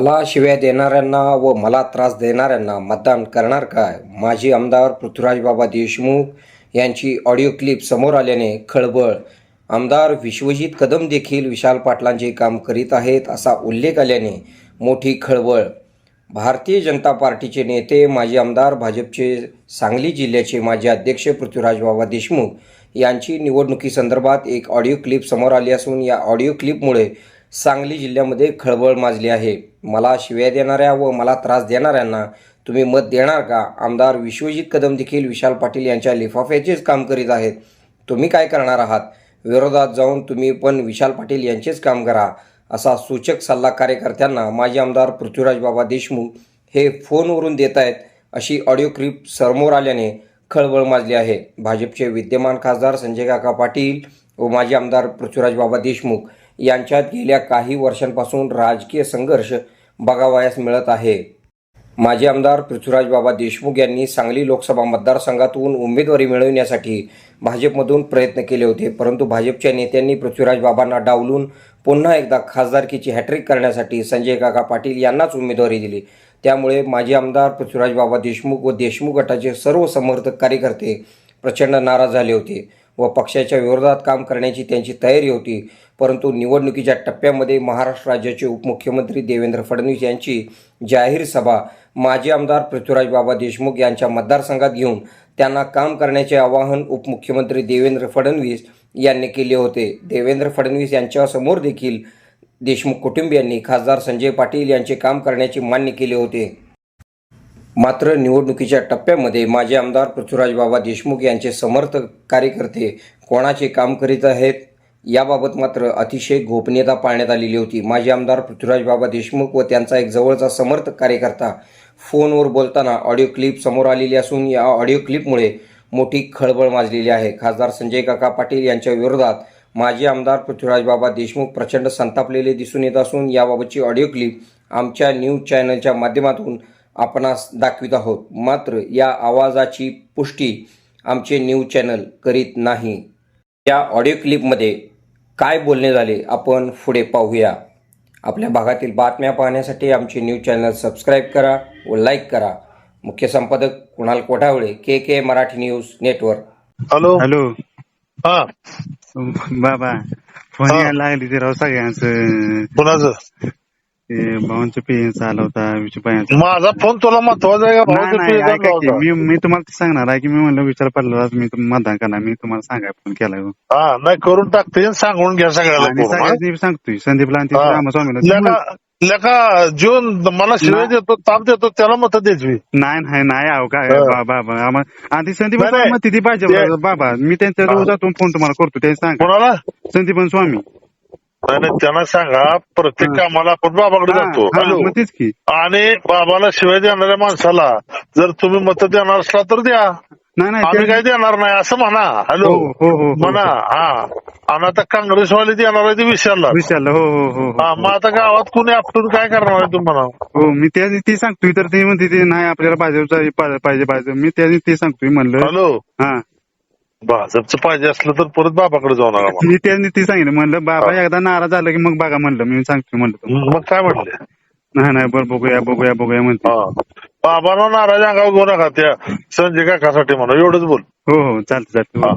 मला शिव्या देणाऱ्यांना व मला त्रास देणाऱ्यांना मतदान करणार काय? माजी आमदार पृथ्वीराज बाबा देशमुख यांची ऑडिओ क्लिप समोर आल्याने खळबळ. आमदार विश्वजित कदम देखील विशाल पाटलांचे काम करीत आहेत असा उल्लेख आल्याने मोठी खळबळ. भारतीय जनता पार्टीचे नेते माजी आमदार भाजपचे सांगली जिल्ह्याचे माजी अध्यक्ष पृथ्वीराज बाबा देशमुख यांची निवडणुकीसंदर्भात एक ऑडिओ क्लिप समोर आली असून या ऑडिओ क्लिपमुळे सांगली जिल्ह्यामध्ये खळबळ माजली आहे. मला शिव्या देणाऱ्या व मला त्रास देणाऱ्यांना तुम्ही मत देणार का? आमदार विश्वजित कदम देखील विशाल पाटील यांच्या लिफाफ्याचेच काम करीत आहेत. तुम्ही काय करणार आहात? विरोधात जाऊन तुम्ही पण विशाल पाटील यांचेच काम करा असा सूचक सल्ला कार्यकर्त्यांना माजी आमदार पृथ्वीराज बाबा देशमुख हे फोनवरून देत आहेत अशी ऑडिओ क्लिप समोर आल्याने खळबळ माजली आहे. भाजपचे विद्यमान खासदार संजय काका पाटील व माजी आमदार पृथ्वीराज बाबा देशमुख यांच्यात गेल्या काही वर्षांपासून राजकीय संघर्ष बघावयास मिळत आहे. माजी आमदार पृथ्वीराज बाबा देशमुख यांनी सांगली लोकसभा मतदारसंघातून उमेदवारी मिळवण्यासाठी भाजपमधून प्रयत्न केले होते परंतु भाजपच्या नेत्यांनी पृथ्वीराज बाबांना डावलून पुन्हा एकदा खासदारकीची हॅट्रिक करण्यासाठी संजय काका पाटील यांनाच उमेदवारी दिली. त्यामुळे माजी आमदार पृथ्वीराज बाबा देशमुख व देशमुख गटाचे सर्व समर्थक कार्यकर्ते प्रचंड नाराज झाले होते. व पक्षाच्या विरोधात काम करण्याची त्यांची तयारी होती. परंतु निवडणुकीच्या टप्प्यामध्ये महाराष्ट्र राज्याचे उपमुख्यमंत्री देवेंद्र फडणवीस यांची जाहीर सभा माजी आमदार पृथ्वीराज बाबा देशमुख यांच्या मतदारसंघात घेऊन त्यांना काम करण्याचे आवाहन उपमुख्यमंत्री देवेंद्र फडणवीस यांनी केले होते. देवेंद्र फडणवीस यांच्यासमोर देखील देशमुख कुटुंबियांनी खासदार संजय पाटील यांचे काम करण्याचे मान्य केले होते. मात्र निवडणुकीच्या टप्प्यामध्ये माजी आमदार पृथ्वीराज बाबा देशमुख यांचे समर्थक कार्यकर्ते कोणाचे काम करीत आहेत याबाबत मात्र अतिशय गोपनीयता पाळण्यात आलेली होती. माजी आमदार पृथ्वीराज बाबा देशमुख व त्यांचा एक जवळचा समर्थक कार्यकर्ता फोनवर बोलताना ऑडिओ क्लिप समोर आलेली असून या ऑडिओ क्लिपमुळे मोठी खळबळ माजलेली आहे. खासदार संजय काका पाटील यांच्या विरोधात माजी आमदार पृथ्वीराज बाबा देशमुख प्रचंड संतापलेले दिसून येत असून याबाबतची ऑडिओ क्लिप आमच्या न्यूज चॅनलच्या माध्यमातून आपणास दाखवित आहोत. मात्र या आवाजाची पुष्टी आमचे न्यूज चॅनल करीत नाही. या ऑडिओ क्लिपमध्ये काय बोलणे झाले आपण पुढे पाहूया. आपल्या भागातील बातम्या पाहण्यासाठी आमचे न्यूज चॅनल सबस्क्राईब करा व लाईक करा. मुख्य संपादक Kunal Kothavale K K Marathi news network. Hello. Hello. हा. बाबा फोन. यायला लागली ते राव सगळ्यांचं. कुणाचं? ते भावांचं पेन्स आला होता विचूपायांचा माझा फोन तुला महत्त्वाचा आहे का नाही ऐका की? मी मी तुम्हाला ते सांगणार आहे की मी म्हणलं विचार पडला मी मतदान करणार मी तुम्हाला सांगाय फोन केलाय हो. हा नाही करून टाकते आणि सांगून घ्या सगळ्याला हा? सगळ्यांनी सांगतोय संदीपला आणि ते हा. रामस्वामीला लेका लेका जीवन मला शिवाय. देतो ताप देतो त्याला मत द्यायची नाही नाही नाही अहो काय हा. बाबा आम्हा- आणि ते संदीप नाही, नाही. मग तिथे पाहिजे ते- बाबा मी त्यांच्या जवळ हा. जातो फोन तुम्हाला करतो ते सांगा कोणाला संदीपन स्वामी नाही त्यांना सांगा प्रत्येक. कामाला आपण बाबाकडे जातो. हॅलो मग तेच की. आणि बाबाला शिवाय देणाऱ्या माणसाला जर तुम्ही मत देणार असला तर द्या. नाही नाही आम्ही ते- काय देणार नाही असं म्हणा. हॅलो. हो, हो, हो, हो. म्हणा. हा. आणि आता काँग्रेसवाले देणार आहे ते विचारला विचारलं हो हो हो हा. हो मग आता गावात कुणी आपटून काय करणार आहे तुम्हाला हो मी त्या ती सांगतोय तर ते म्हणते ते नाही आपल्याला भाजपचा पा- पाहिजे पाहिजे. मी त्या ते सांगतोय म्हणलं. हॅलो. हा. भाजपचं पाहिजे असलं तर परत बाबाकडे जाऊ नका मला. मी त्यांनी ते सांगितलं म्हणलं बाबा एकदा नाराज झालं की मग बघा म्हणलं मी सांगतोय म्हणलं तुम्हाला. मग काय म्हटले नाही नाही बरं बघूया बघूया बघूया म्हणते हा बाबांना नाराज अंगावर घेऊ नका त्या संजय काकासाठी म्हणा एवढंच बोल हो हो चालतं चालतं. हा.